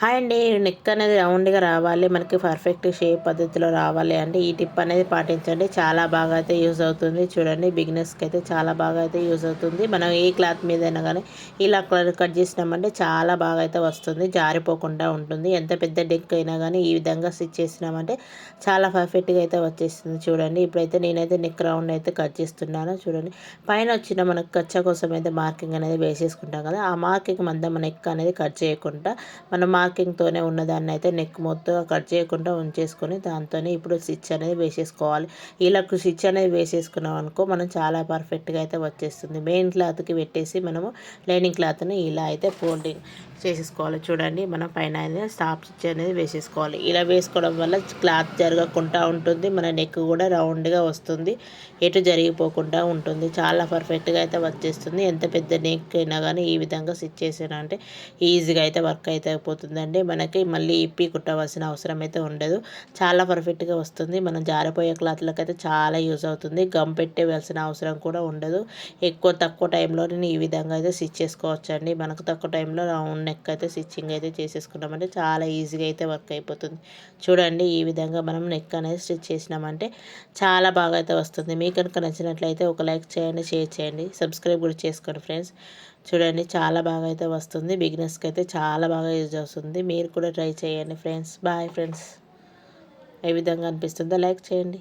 Hi అండి neck అనేది రౌండ్గా రావాలి మనకి పర్ఫెక్ట్ షేప్ పద్ధతిలో రావాలి అంటే ఈ టిప్ అనేది పాటించండి చాలా బాగా అయితే యూజ్ అవుతుంది. చూడండి బిగినర్స్కి అయితే చాలా బాగా అయితే యూజ్ అవుతుంది. మనం ఏ క్లాత్ మీదైనా కానీ ఇలా కట్ చేసినామంటే చాలా బాగా అయితే వస్తుంది జారిపోకుండా ఉంటుంది. ఎంత పెద్ద డెక్ అయినా కానీ ఈ విధంగా స్టిచ్ చేసినామంటే చాలా పర్ఫెక్ట్గా అయితే వచ్చేస్తుంది. చూడండి ఇప్పుడైతే నేనైతే నెక్ రౌండ్ అయితే కట్ చేస్తున్నాను. చూడండి పైన వచ్చిన మనకు కచ్చ కోసం అయితే మార్కింగ్ అనేది వేసేసుకుంటాం కదా ఆ మార్కింగ్ మంద మన నెక్ అనేది కట్ చేయకుండా మనం మార్కింగ్తోనే ఉన్నదాన్ని అయితే నెక్ మొత్తం కట్ చేయకుండా ఉంచేసుకొని దాంతోనే ఇప్పుడు స్టిచ్ అనేది వేసేసుకోవాలి. ఇలా స్టిచ్ అనేది వేసేసుకున్నాం అనుకో మనం చాలా పర్ఫెక్ట్గా అయితే వచ్చేస్తుంది. మెయిన్ క్లాత్కి పెట్టేసి మనము లైనింగ్ క్లాత్ని ఇలా అయితే ఫోల్డింగ్ చేసేసుకోవాలి. చూడండి మనం పైన అనేది స్టాప్ స్టిచ్ అనేది వేసేసుకోవాలి. ఇలా వేసుకోవడం వల్ల క్లాత్ జరగకుండా ఉంటుంది. మన నెక్ కూడా రౌండ్గా వస్తుంది. ఎటు జరిగిపోకుండా ఉంటుంది. చాలా పర్ఫెక్ట్గా అయితే వచ్చేస్తుంది ఎంత పెద్ద నెక్ అయినా కానీ ఈ విధంగా స్టిచ్ చేసినా అంటే ఈజీగా అయితే వర్క్ అయితే అయిపోతుందండి. మనకి మళ్ళీ ఇప్పి కుట్టవలసిన అవసరం అయితే ఉండదు. చాలా పర్ఫెక్ట్గా వస్తుంది. మనం జారిపోయే క్లాత్లకు అయితే చాలా యూజ్ అవుతుంది. గమ్ పెట్టేవలసిన అవసరం కూడా ఉండదు. ఎక్కువ తక్కువ టైంలో నేను ఈ విధంగా అయితే స్టిచ్ చేసుకోవచ్చు అండి మనకు తక్కువ టైంలో రౌండ్ నెక్ అయితే స్టిచ్చింగ్ అయితే చేసేసుకున్నామంటే చాలా ఈజీగా అయితే వర్క్ అయిపోతుంది. చూడండి ఈ విధంగా మనం నెక్ అనేది స్టిచ్ చేసినామంటే చాలా బాగా అయితే వస్తుంది. మీకు కనుక నచ్చినట్లయితే ఒక లైక్ చేయండి షేర్ చేయండి సబ్స్క్రైబ్ కూడా చేసుకోండి ఫ్రెండ్స్. చూడండి చాలా బాగా అయితే వస్తుంది. బిగినర్స్కి అయితే చాలా బాగా యూజ్ అవుతుంది. మీరు కూడా ట్రై చేయండి ఫ్రెండ్స్. Bye friends. ఏ విధంగా అనిపిస్తుందో లైక్ చేయండి.